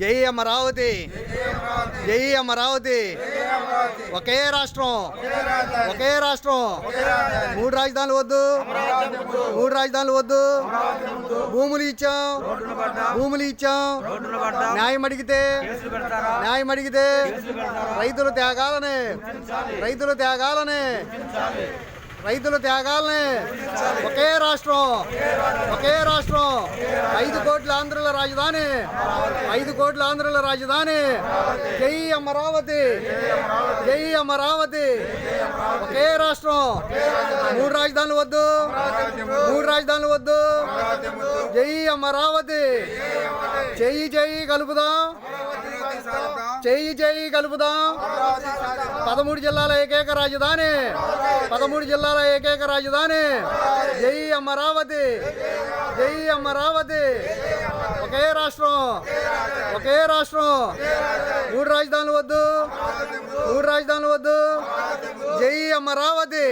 జై అమరావతి. జై అమరావతి. ఒకే రాష్ట్రం. ఒకే రాష్ట్రం. మూడు రాజధానులు వద్దు. మూడు రాజధానులు వద్దు. భూములు ఇచ్చాం. భూములు ఇచ్చాం. న్యాయం అడిగితే న్యాయం అడిగితే రైతుల త్యాగాలనే రైతుల త్యాగాలనే రైతుల త్యాగాలనే ఒకే రాష్ట్రం ఒకే ఆంధ్రుల రాజధాని. ఐదు కోట్ల ఆంధ్రుల రాజధాని. జై అమరావతి. జై అమరావతి. ఒకే రాష్ట్రం. మూడు రాజధానులు వద్దు. మూడు రాజధానులు వద్దు. జై అమరావతి. చెయ్యి చెయ్యి కలుపుదాం. చెయ్యి చెయ్యి కలుపుదాం. పదమూడు జిల్లాల ఏకైక రాజధాని. పదమూడు జిల్లాల ఏకైక రాజధాని. జై అమరావతి. జై అమరావతి. రాష్ట్రం. ఒకే రాష్ట్రం. మూడు రాజధానులు వద్దు. మూడు రాజధానులు వద్దు. జై అమరావతి.